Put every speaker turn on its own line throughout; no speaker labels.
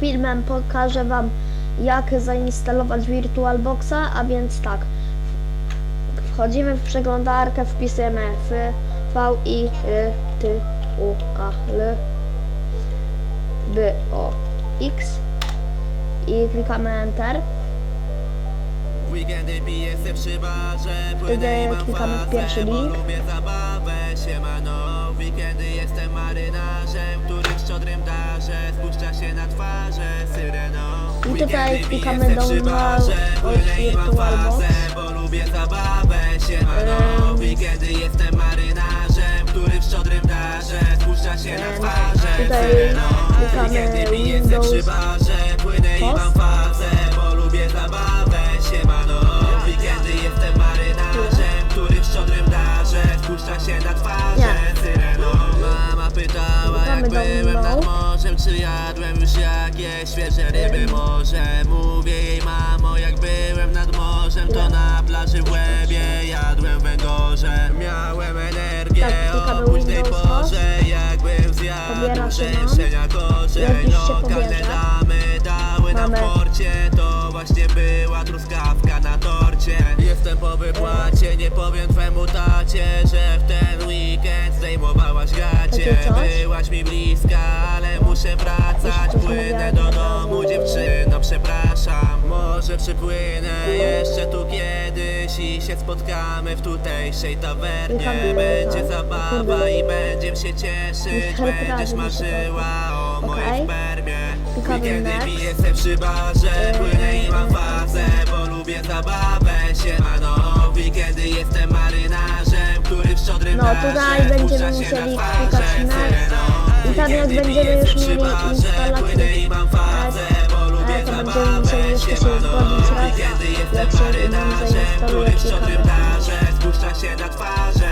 filmem pokażę Wam jak zainstalować VirtualBoxa, a więc tak. Wchodzimy w przeglądarkę, wpisujemy w V I R T U A L B O X i klikamy Enter.
Weekendy piję se przy barze, płynę i mam
pierwszy
bo
link.
lubię zabawę, siemano Weekendy jestem marynarzem, który szczodrym darze Spuszcza się na twarze syreną W
I tutaj klikamy
piję se przy
download
barze, płynę i mam
VirtualBox.
fazę, bo lubię zabawę, siemano. Weekendy jestem marynarzem, który w szczodrym darze Spuszcza się na twarze
klikamy
Weekendy piję se przy barze, płynę i mam byłem nad
download.
morzem Czy jadłem już jakieś świeże ryby? Może Mówię jej mamo jak byłem nad morzem To na plaży w Łebie jadłem węgorze. Miałem energię
Tak,
o późnej
Windows
porze. Jakbym zjadł
nam.
rzęszenia korzeń Lokalne damy
Mamy.
porcie To właśnie była truskawka na torcie. Jestem po wypłacie, nie powiem twemu tacie Że w ten weekend zdejmowałaś gacie.
Takie coś?
Byłaś mi bliska, ale muszę wracać. Płynę do domu dziewczyno, przepraszam. Może przypłynę jeszcze tu kiedyś I się spotkamy w tutejszej tawernie. Będzie
na-
zabawa i będziemy się cieszyć. Będziesz marzyła o mojej spermie Weekendy
next.
piję se przy barze Płynę i mam fazę, bo lubię zabawę Siemano, weekendy jestem marynarzem Który w szczodrym
No,
darze
tutaj będziemy
się
musieli
na
klikać next. I tam jak
Weekendy
będziemy
piję
już
przy
mieli
barze, Płynę i mam fazę, bo lubię
E, to będziemy
zabawę
musieli jeszcze się
Siemano,
zgodzić raz,
weekendy jestem marynarzem Który w szczodrym
kilka
darze spuszcza się na twarze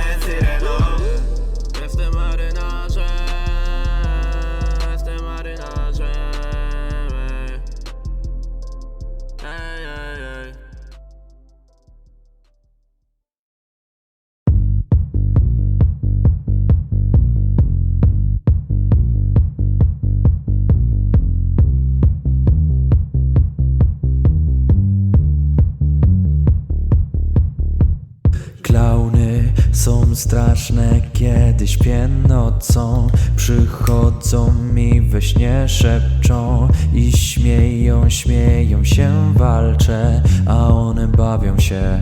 straszne, kiedy śpię nocą Przychodzą mi we śnie, szepczą I śmieją, śmieją się, walczę A one bawią się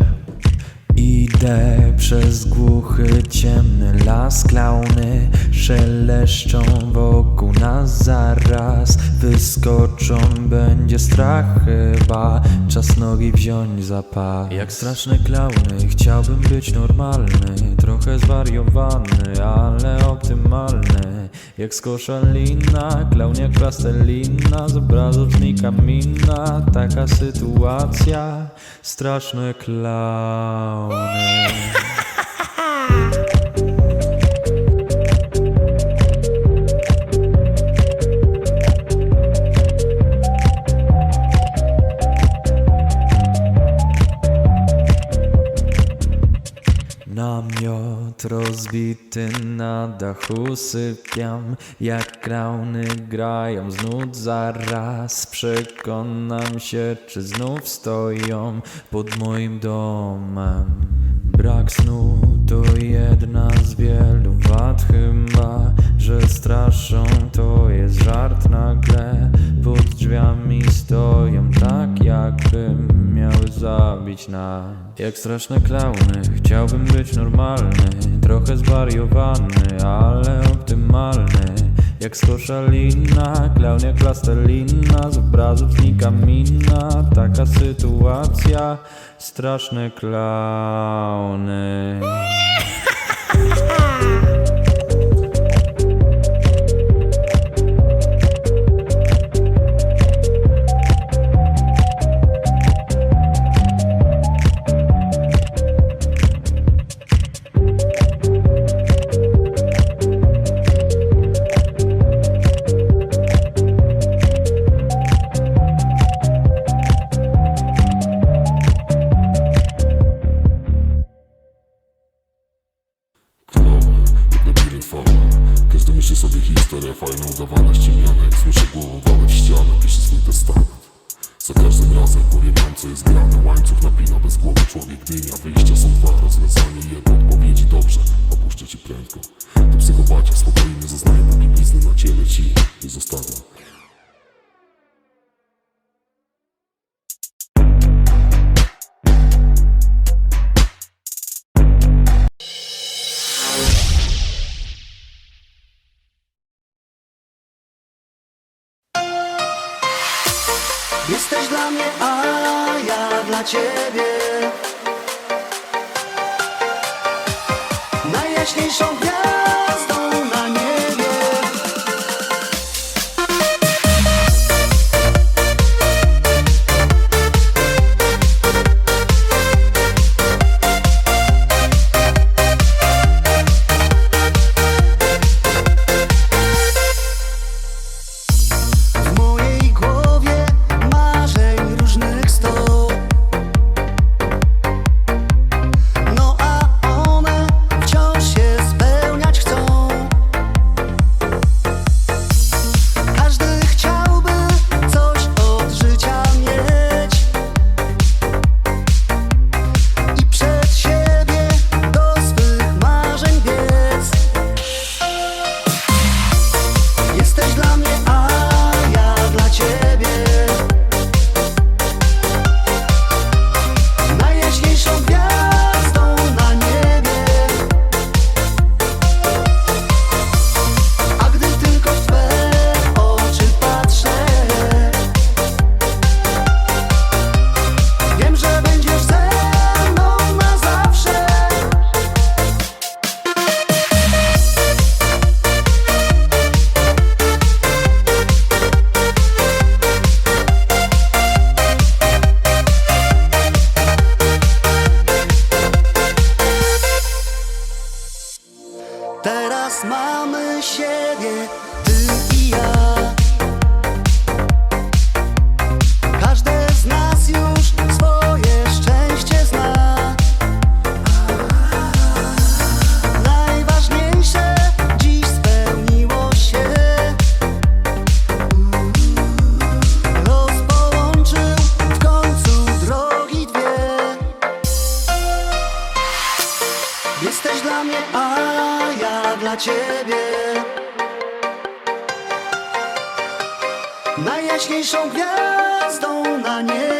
Idę przez głuchy, ciemny las. Klauny szeleszczą wokół nas. Zaraz Wyskoczą, będzie strach. Chyba Czas nogi wziąć za pas. Jak straszne klauny, chciałbym być normalny. Trochę zwariowany, ale optymalny Jak skoszalina, klaun jak plastelina Z obrazów znika mina, taka sytuacja Straszne klauny Namiot rozbity na dachu sypiam Jak klauny grają z nut zaraz. Przekonam się czy znów stoją pod moim domem. Brak snu to jedna z wielu wad chyba Że straszą to jest żart nagle. Pod drzwiami stoją tak jakbym miały zabić nas. Jak straszne klauny, chciałbym być normalny Trochę zwariowany, ale optymalny. Jak skoszalina, klaun jak plastelina Z obrazów znika mina, taka sytuacja Straszne klauny
historia fajna, udawana ściemiana Jak słyszę głową walę w ścianę, piszę swój testament Za każdym razem powiem nam co jest grane Łańcuch napina bez głowy człowiek dynia Wyjścia są dwa, rozwiązanie jedno Odpowiedzi dobrze, opuszczę cię prędko. To psychopacia, spokojnie zostaje taki blizny na ciele ci Nie zostawiam
a ja dla ciebie Teraz mamy siebie, ty i ja. Każde z nas już swoje szczęście zna. Najważniejsze dziś spełniło się. Los połączył w końcu drogi dwie. Jesteś dla mnie, a dla ciebie. Najjaśniejszą gwiazdą na niebie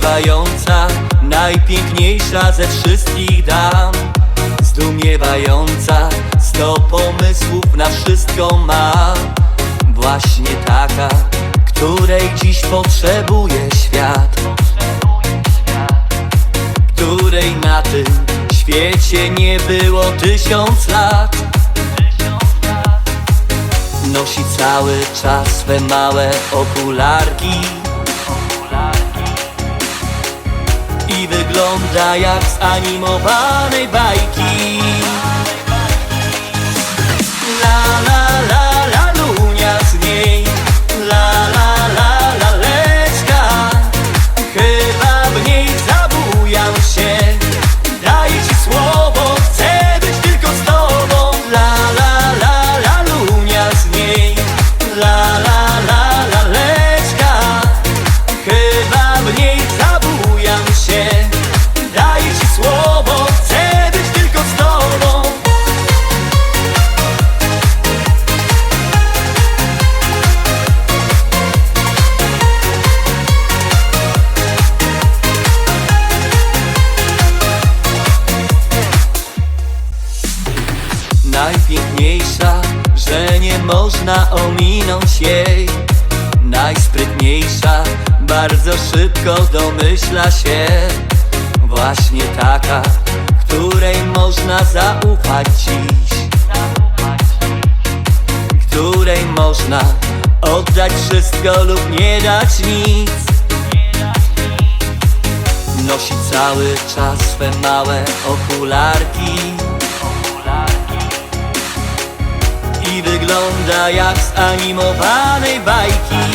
Olśniewająca, najpiękniejsza ze wszystkich dam. Zdumiewająca, sto pomysłów na wszystko ma. Właśnie taka, której dziś potrzebuje świat. Której na tym świecie nie było tysiąc lat. Nosi cały czas swe małe okularki wygląda jak z animowanej bajki. La la Najpiękniejsza, że nie można ominąć jej. Najsprytniejsza, bardzo szybko domyśla się. Właśnie taka, której można zaufać dziś. Której można oddać wszystko lub nie dać nic. Nosi cały czas swe małe okularki. Wygląda jak z animowanej bajki